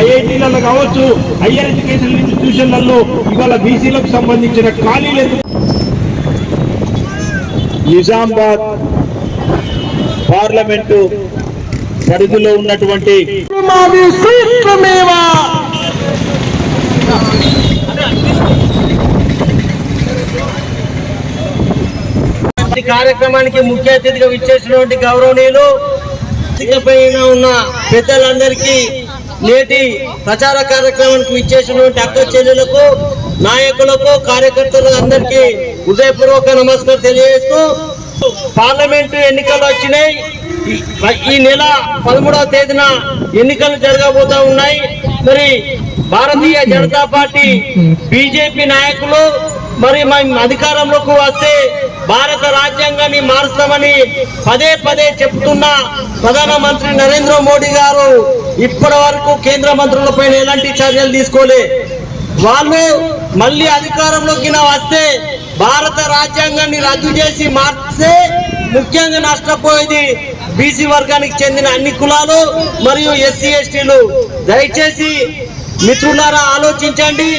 ఐఐటీలలో కావచ్చు higher education ఇన్స్టిట్యూషన్లలో ఇవాళ బీసీలకు సంబంధించిన ఖాళీలు నిజామాబాద్ పార్లమెంటు పరిధిలో ఉన్నటువంటి కార్యక్రమానికి ముఖ్య అతిథిగా విచ్చేసినటువంటి గౌరవనీయులు వేదిక పైన ఉన్న పెద్దలందరికీ నేటి ప్రచార కార్యక్రమానికి విచ్చేసినటువంటి అక్క చెల్లెలకు నాయకులకు కార్యకర్తలకు అందరికీ హృదయపూర్వక నమస్కారం తెలియజేస్తూ పార్లమెంటు ఎన్నికలు వచ్చినాయి. ఈ నెల పదమూడవ తేదీన ఎన్నికలు జరగబోతా ఉన్నాయి. మరి భారతీయ జనతా పార్టీ బీజేపీ నాయకులు మరి మేము అధికారంలోకి వస్తే భారత రాజ్యాంగాన్ని మారుస్తామని పదే పదే చెప్తున్న ప్రధానమంత్రి నరేంద్ర మోడీ గారు ఇప్పటి వరకు కేంద్ర మంత్రులపైన ఎలాంటి చర్యలు తీసుకోలే. వాళ్ళు మళ్ళీ అధికారంలోకి వస్తే భారత రాజ్యాంగాన్ని రద్దు చేసి మార్చే ముఖ్యంగా నష్టపోయేది బీసీ వర్గానికి చెందిన అన్ని కులాలు మరియు ఎస్సీ ఎస్టీలు. దయచేసి మిత్రులారా ఆలోచించండి.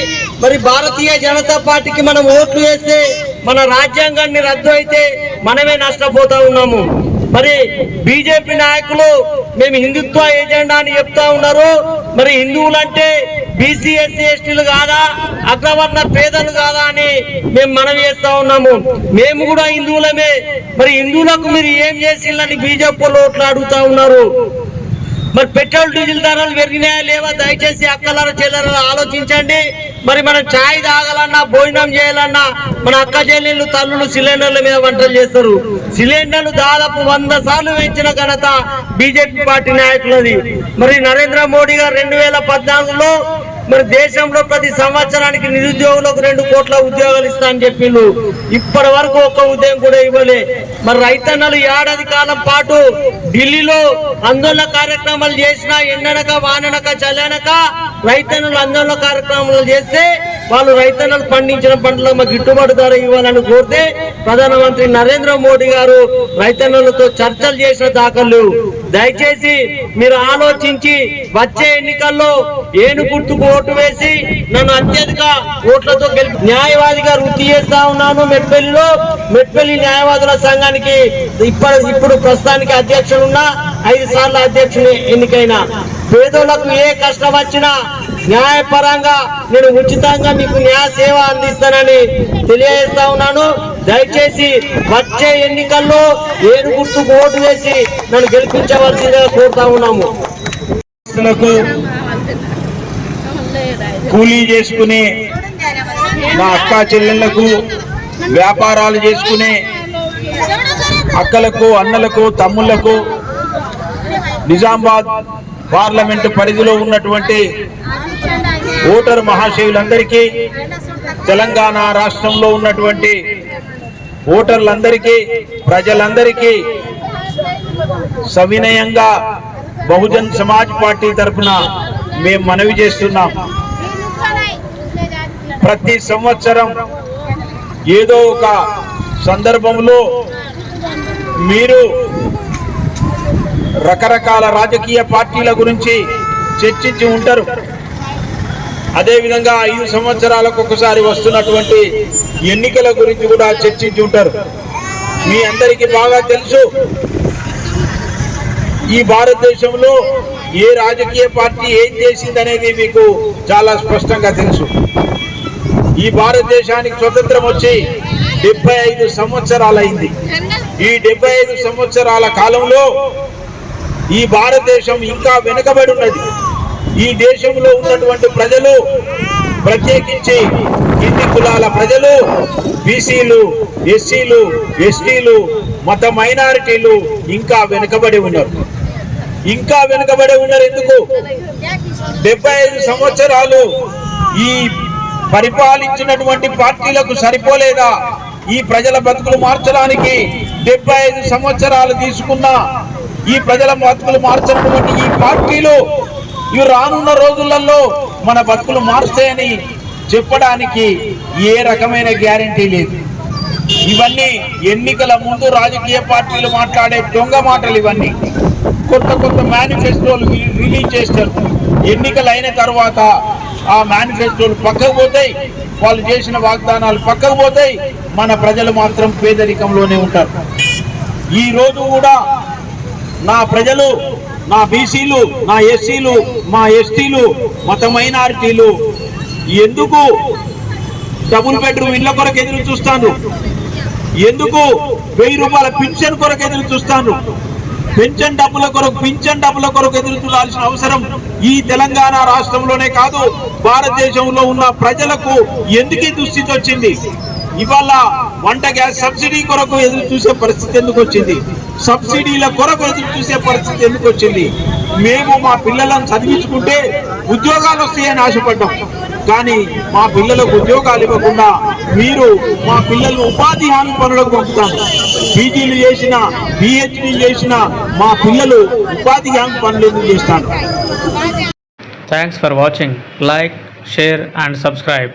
మరి భారతీయ జనతా పార్టీకి మనం ఓట్లు వేస్తే మన రాజ్యాంగాన్ని రద్దు అయితే మనమే నష్టపోతా ఉన్నాము. మరి బీజేపీ నాయకులు మేము హిందుత్వ ఏజెండా అని చెప్తా ఉన్నారు. మరి హిందువులంటే బీసీ ఎస్సీ ఎస్టీలు కాదా? అగ్రవర్ణ పేదలు కాదా అని మేము మనవి చేస్తా ఉన్నాము. మేము కూడా హిందువులమే. మరి హిందువులకు మీరు ఏం చేసిందని బీజేపీ ఓట్లు అడుగుతా ఉన్నారు? మరి పెట్రోల్ డీజిల్ ధరలు పెరిగినాయా లేవా? దయచేసి అక్కలారా చెల్లెల ఆలోచించండి. మరి మనం ఛాయ్ తాగాలన్నా భోజనం చేయాలన్నా మన అక్క చెల్లెళ్ళు తల్లులు సిలిండర్ల మీద వంటలు చేస్తారు. సిలిండర్లు దాదాపు వంద సార్లు పెంచిన ఘనత బీజేపీ పార్టీ నాయకులది. మరి నరేంద్ర మోడీ గారు రెండు వేల పద్నాలుగులో మరి దేశంలో ప్రతి సంవత్సరానికి నిరుద్యోగులకు రెండు కోట్ల ఉద్యోగాలు ఇస్తా అని చెప్పిండు. ఇప్పటి వరకు ఒక్క ఉద్యోగం కూడా ఇవ్వలే. మరి రైతన్నలు ఏడాది కాలం పాటు ఢిల్లీలో ఆందోళన కార్యక్రమాలు చేసినా ఎండనక వాననక చల్లనక రైతన్నులు ఆందోళన కార్యక్రమాలు చేస్తే వాళ్ళు రైతన్నలు పండించిన పంటలకు మాకు గిట్టుబాటు ధర ఇవ్వాలని కోరితే ప్రధానమంత్రి నరేంద్ర మోడీ గారు రైతన్నలతో చర్చలు చేసిన దాఖలు. దయచేసి మీరు ఆలోచించి వచ్చే ఎన్నికల్లో ఏను గుర్తుకు ఓటు వేసి నన్ను అత్యధిక ఓట్లతో గెలిపి న్యాయవాదిగా వృత్తి చేస్తా ఉన్నాను మెట్పల్లిలో. మెట్పల్లి న్యాయవాదుల సంఘానికి ఇప్పుడు ఇప్పుడు ప్రస్తుతానికి అధ్యక్షులున్నా ఐదు సార్లు అధ్యక్షుని ఎన్నికైన పేదోళ్ళకు ఏ కష్టం వచ్చినా న్యాయపరంగా నేను ఉచితంగా మీకు న్యాయ సేవ అందిస్తానని తెలియజేస్తా ఉన్నాను. దయచేసి వచ్చే ఎన్నికల్లో ఏడు గుర్తుకు ఓటు వేసి నన్ను గెలిపించవలసిందిగా కోరుతా ఉన్నాము. కూలీ చేసుకునే నా అక్క చెల్లెళ్ళకు వ్యాపారాలు చేసుకునే అక్కలకు అన్నలకు తమ్ముళ్ళకు నిజామాబాద్ పార్లమెంటు పరిధిలో ఉన్నటువంటి ఓటరు మహాశయులందరికీ తెలంగాణ రాష్ట్రంలో ఉన్నటువంటి ఓటర్లందరికీ ప్రజలందరికీ సవినయంగా బహుజన్ సమాజ్ పార్టీ తరఫున మేము మనవి చేస్తున్నాం. ప్రతి సంవత్సరం ఏదో ఒక సందర్భంలో మీరు రకరకాల రాజకీయ పార్టీల గురించి చర్చించి ఉంటారు. అదేవిధంగా ఐదు సంవత్సరాలకు ఒకసారి వస్తున్నటువంటి ఎన్నికల గురించి కూడా చర్చించి ఉంటారు. మీ అందరికీ బాగా తెలుసు ఈ భారతదేశంలో ఏ రాజకీయ పార్టీ ఏం చేసిందనేది మీకు చాలా స్పష్టంగా తెలుసు. ఈ భారతదేశానికి స్వతంత్రం వచ్చి డెబ్బై ఐదు సంవత్సరాలైంది. ఈ డెబ్బై ఐదు సంవత్సరాల కాలంలో ఈ భారతదేశం ఇంకా వెనుకబడి ఉన్నది. ఈ దేశంలో ఉన్నటువంటి ప్రజలు ప్రత్యేకించి కింది కులాల ప్రజలు బీసీలు ఎస్సీలు ఎస్టీలు మత మైనారిటీలు ఇంకా వెనుకబడి ఉన్నారు. ఇంకా వెనుకబడి ఉన్నారు ఎందుకు? డెబ్బై ఐదు సంవత్సరాలు ఈ పరిపాలించినటువంటి పార్టీలకు సరిపోలేదా? ఈ ప్రజల బతుకులు మార్చడానికి డెబ్బై ఐదు సంవత్సరాలు తీసుకున్న ఈ ప్రజల బతుకులు మార్చినటువంటి ఈ పార్టీలు ఇవి రానున్న రోజులలో మన బతుకులు మారుస్తాయని చెప్పడానికి ఏ రకమైన గ్యారంటీ లేదు. ఇవన్నీ ఎన్నికల ముందు రాజకీయ పార్టీలు మాట్లాడే దొంగ మాటలు ఇవన్నీ. కొత్త కొత్త మేనిఫెస్టోలు రిలీజ్ చేస్తారు. ఎన్నికలు అయిన తర్వాత ఆ మేనిఫెస్టోలు పక్కకు పోతాయి. వాళ్ళు చేసిన వాగ్దానాలు పక్కకు పోతాయి. మన ప్రజలు మాత్రం పేదరికంలోనే ఉంటారు. ఈరోజు కూడా నా ప్రజలు నా బీసీలు నా ఎస్సీలు మా ఎస్టీలు మత మైనారిటీలు ఎందుకు డబుల్ బెడ్రూమ్ ఇళ్ళ కొరకు ఎదురు చూస్తాను ఎందుకు వెయ్యి రూపాయల పింఛన్ కొరకు ఎదురు చూస్తాను పెన్షన్ డబ్బుల కొరకు పింఛన్ డబ్బుల కొరకు ఎదురు చూడాల్సిన అవసరం ఈ తెలంగాణ రాష్ట్రంలోనే కాదు భారతదేశంలో ఉన్న ప్రజలకు ఎందుకు దుస్థితి వచ్చింది? ఇవాళ వంట గ్యాస్ సబ్సిడీ కొరకు ఎదురు చూసే పరిస్థితి ఎందుకు వచ్చింది? సబ్సిడీల కొరకు ఎదురు చూసే పరిస్థితి ఎందుకు వచ్చింది? మేము మా పిల్లలను చదివించుకుంటే ఉద్యోగాలు వస్తాయని ఆశపడ్డాం. కానీ మా పిల్లలకు ఉద్యోగాలు ఇవ్వకుండా మీరు మా పిల్లలను ఉపాధి హామీ పనులకు పంపుతాను పీజీలు చేసిన పిహెచ్డీలు చేసిన మా పిల్లలు ఉపాధి హామీ పనులు ఎందుకు చేస్తాను thanks for watching like share and subscribe